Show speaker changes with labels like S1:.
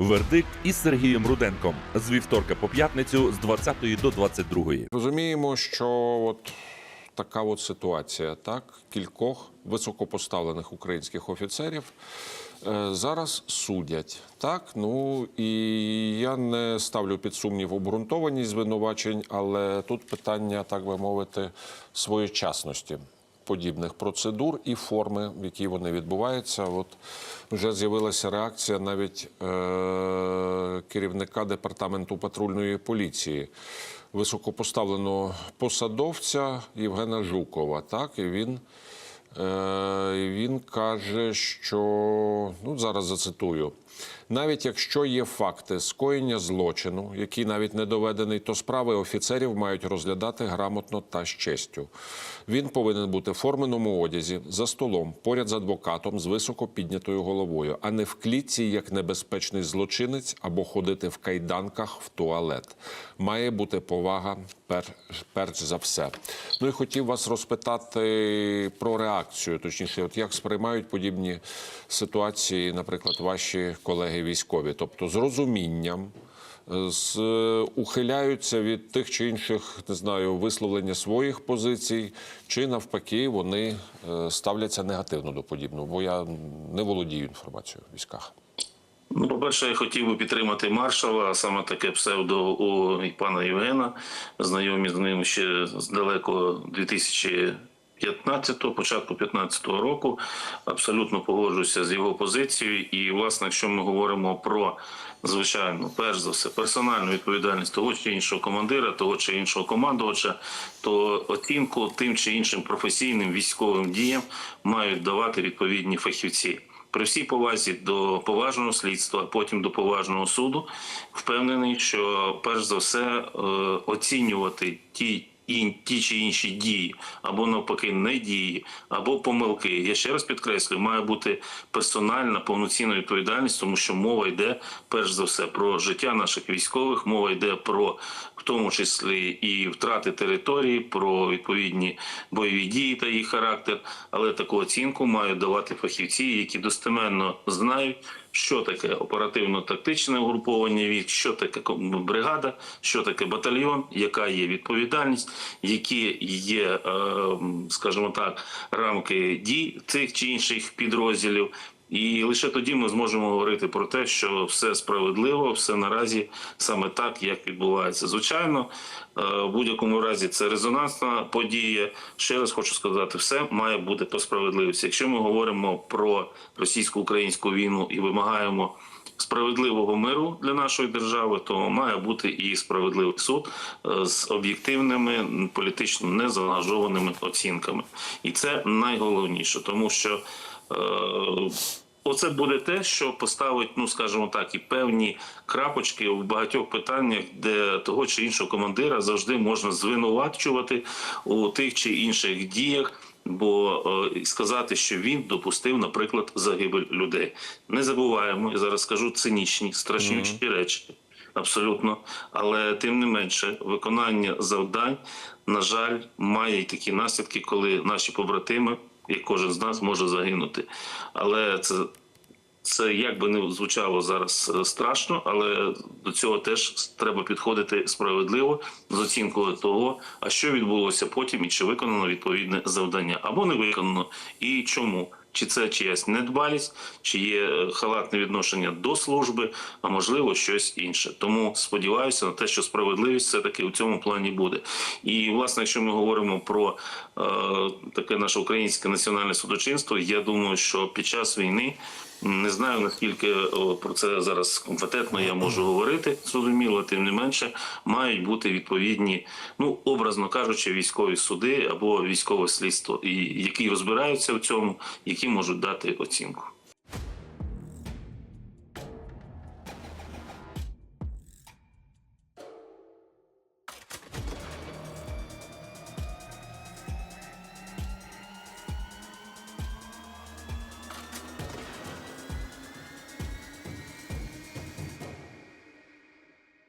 S1: Вердикт із Сергієм Руденком з вівторка по п'ятницю з 20 до 22.
S2: Розуміємо, що от така от ситуація, так, кількох високопоставлених українських офіцерів е, зараз судять. Так, ну і я не ставлю під сумнів обґрунтованість звинувачень, але тут питання, так би мовити, своєчасності подібних процедур і форми, в якій вони відбуваються. От вже з'явилася реакція навіть е- керівника департаменту патрульної поліції, високопоставленого посадовця Євгена Жукова. Так, і він. Е, Він каже, що ну зараз зацитую. Навіть якщо є факти скоєння злочину, який навіть не доведений, то справи офіцерів мають розглядати грамотно та з честю. Він повинен бути в форменому одязі за столом, поряд з адвокатом з високо піднятою головою, а не в клітці як небезпечний злочинець або ходити в кайданках в туалет. Має бути повага пер, перш за все. Ну і хотів вас розпитати про реакцію, точніше, от як сприймають подібні ситуації, наприклад, ваші колеги військові, тобто з розумінням. З ухиляються від тих чи інших, не знаю, висловлення своїх позицій, чи навпаки вони е, ставляться негативно до подібного, бо я не володію інформацією в військах.
S3: Ну, по-перше, я хотів би підтримати маршала, а саме таке псевдо у пана Євгена. Знайомі з ним ще з далеко 2015-го, початку 15-го року. Абсолютно погоджуюся з його позицією. І, власне, якщо ми говоримо про звичайно, перш за все, персональну відповідальність того чи іншого командира, того чи іншого командувача, то оцінку тим чи іншим професійним військовим діям мають давати відповідні фахівці. При всій повазі до поважного слідства, потім до поважного суду, впевнений, що перш за все е, оцінювати ті і ті чи інші дії, або навпаки, не дії, або помилки. Я ще раз підкреслюю, має бути персональна повноцінна відповідальність, тому що мова йде перш за все про життя наших військових, мова йде про в тому числі і втрати території, про відповідні бойові дії та їх характер. Але таку оцінку мають давати фахівці, які достеменно знають. Що таке оперативно-тактичне угруповання військ, що таке бригада, що таке батальйон, яка є відповідальність, які є, е, скажімо так, рамки дій цих чи інших підрозділів. І лише тоді ми зможемо говорити про те, що все справедливо, все наразі саме так, як відбувається. Звичайно, е, в будь-якому разі це резонансна подія. Ще раз хочу сказати, все має бути по справедливості. Якщо ми говоримо про російсько-українську війну і вимагаємо. Справедливого миру для нашої держави, то має бути і справедливий суд е, з об'єктивними політично незаангажованими оцінками, і це найголовніше, тому що Оце буде те, що поставить, ну скажімо так, і певні крапочки в багатьох питаннях, де того чи іншого командира завжди можна звинувачувати у тих чи інших діях. Бо е, сказати, що він допустив, наприклад, загибель людей. Не забуваємо, я зараз скажу цинічні, страшнючі mm -hmm. речі. Абсолютно, але тим не менше, виконання завдань, на жаль, має такі наслідки, коли наші побратими як кожен з нас може загинути. Але це це як би не звучало зараз страшно, але до цього теж треба підходити справедливо з оцінкою того, а що відбулося потім, і чи виконано відповідне завдання, або не виконано, і чому. Чи це чиясь недбалість, чи є халатне відношення до служби, а можливо щось інше. Тому сподіваюся на те, що справедливість все таки у цьому плані буде. І власне, якщо ми говоримо про е, таке наше українське національне судочинство, я думаю, що під час війни. Не знаю наскільки про це зараз компетентно я можу говорити. Зрозуміло, тим не менше мають бути відповідні, ну образно кажучи, військові суди або військове слідство, і які розбираються в цьому, які можуть дати оцінку.